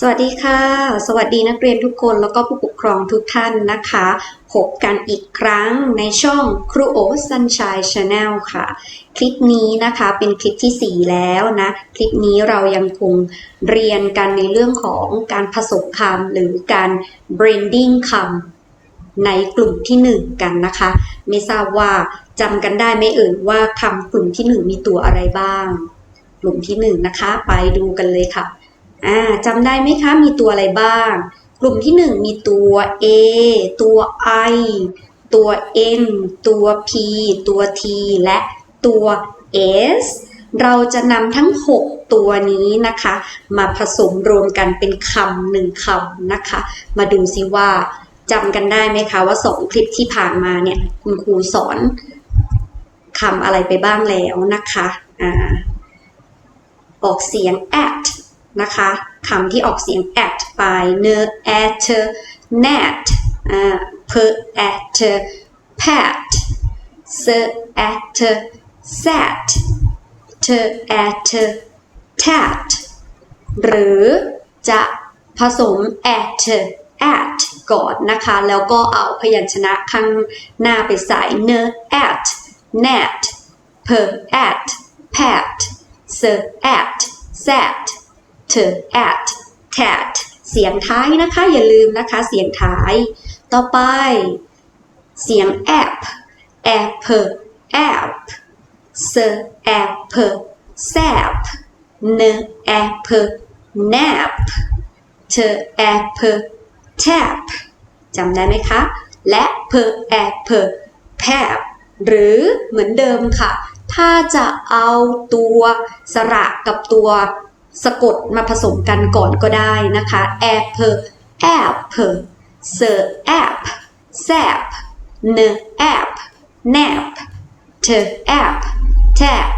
สวัสดีค่ะ สวัสดีนักเรียนทุกคนแล้วก็ผู้ปกครองทุกท่านนะคะ พบกันอีกครั้งในช่องครูโอซันชัยชาแนลค่ะ คลิปนี้นะคะเป็นคลิปที่ 4 แล้วนะ คลิปนี้เรายังคงเรียนกันในเรื่องของการผสมคำหรือการ branding คำในกลุ่มที่ 1 กันนะคะ ไม่ทราบว่าจำกันได้ไหมเอ่ยว่าคำกลุ่มที่ 1 มีตัวอะไรบ้าง กลุ่มที่ 1 นะคะ ไปดูกันเลยค่ะ อ่าจำได้ไหมคะ มีตัวอะไรบ้าง กลุ่มที่ 1 มีตัว A ตัว I ตัว N ตัว P ตัว T และตัว S เราจะนำทั้ง 6 ตัวนี้นะคะ มาผสมรวมกันเป็นคำหนึ่งคำนะคะ มาดูซิว่าจำกันได้ไหมคะว่าสองคลิปที่ผ่านมาเนี่ยคุณครูสอนคำอะไรไปบ้างแล้วนะคะ อ่า ออกเสียง at นะคะคำที่ออกเสียง at ไป n at net per at pat s at sat t at tat หรือจะผสม at at ก่อนนะคะ แล้วก็เอาพยัญชนะข้างหน้าไปใส่ n at net per at pat s at sat t at tat เสียงท้ายนะคะ อย่าลืมนะคะ เสียงท้าย ต่อไป เสียง app app app s app sap n app nap t app tap จำได้ไหมคะ และ p app pap หรือเหมือนเดิมค่ะ ถ้าจะเอาตัวสระกับตัว สะกดมาผสมกันก่อนก็ได้นะคะ apple app s app sap n app nap t app tap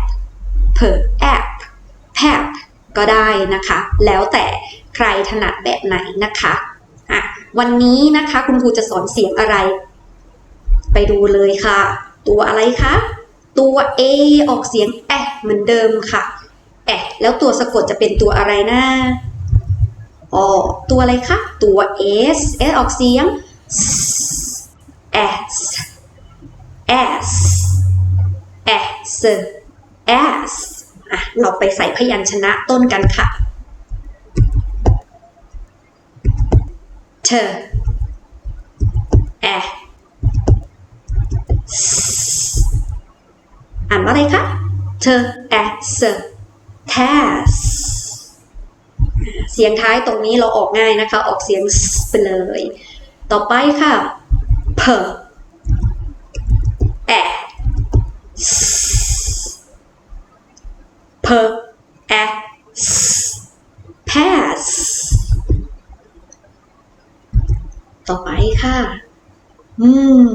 p app pap ก็ได้นะคะ แล้วแต่ใครถนัดแบบไหนนะคะอะวันนี้นะคะคุณครูจะสอนเสียงอะไร ไปดูเลยค่ะ ตัวอะไรคะ ตัว A ออกเสียงแอะเหมือนเดิมค่ะ อะแล้วตัวสะกดจะเป็นตัวอะไรนะอ๋อตัวอะไรคะ ตัว S S ออกเสียง S S S S อะ เราไปใส่พยัญชนะต้นกันค่ะ เธอแออ่านว่าอะไรคะ เธอแอส สเสียงท้ายตรงนี้เราออกง่ายนะคะ ออกเสียงไปเลย ต่อไปค่ะเพแอเพอ pass ต่อไปค่ะ อืม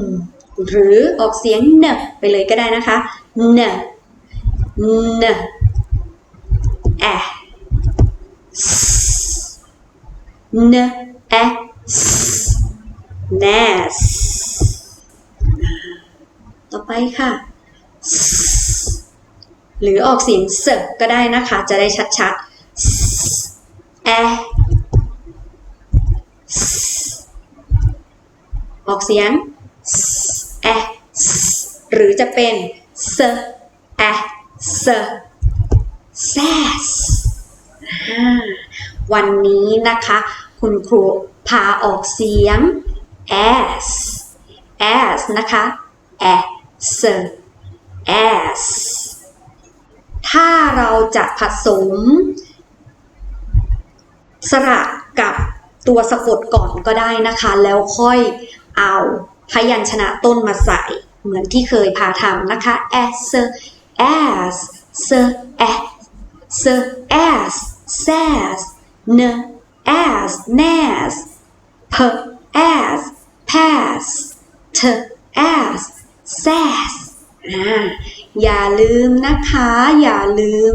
หรือออกเสียงเนไปเลยก็ได้นะคะเนเน แอเนแอ nest ต่อไปค่ะ หรือออกเสียงเสก็ได้นะคะ จะได้ชัดๆแอออกเสียงแอหรือจะเป็นเซแอเซแซสวันนี้นะคะ คุณครูพาออกเสียง s s นะคะแอเซ s ถ้าเราจะผสม สระกับตัวสะกดก่อนก็ได้นะคะ แล้วค่อยเอาพยัญชนะต้นมาใส่ เหมือนที่เคยพาทำนะคะ as as s as s as sass n as nas p as pass t as sass อ่าอย่าลืมนะคะ อย่าลืม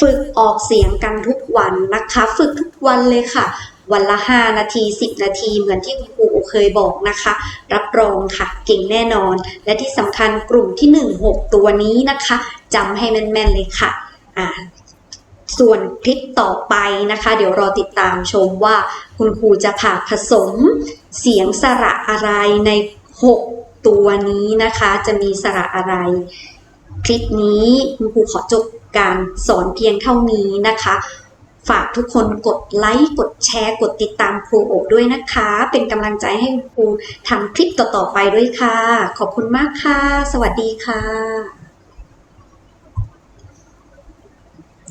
ฝึกออกเสียงกันทุกวันนะคะ ฝึกทุกวันเลยค่ะ วันละ 5 นาที 10 นาทีเหมือนที่คุณครูเคยบอกนะคะ รับรองค่ะ เก่งแน่นอน และที่สำคัญกลุ่มที่ 1 6 ตัวนี้นะคะจำให้แม่นๆเลยค่ะอ่า ส่วนคลิปต่อไปนะคะ เดี๋ยวรอติดตามชมว่าคุณครูจะผ่าผสมเสียงสระอะไรใน 6 ตัวนี้นะคะ จะมีสระอะไร คลิปนี้คุณครูขอจบการสอนเพียงเท่านี้นะคะ ฝากทุกคนกดไลค์ กดแชร์ กดติดตามครูโอด้วยนะคะ เป็นกำลังใจให้ครูทำคลิปต่อๆไปด้วยค่ะ ขอบคุณมากค่ะ สวัสดีค่ะ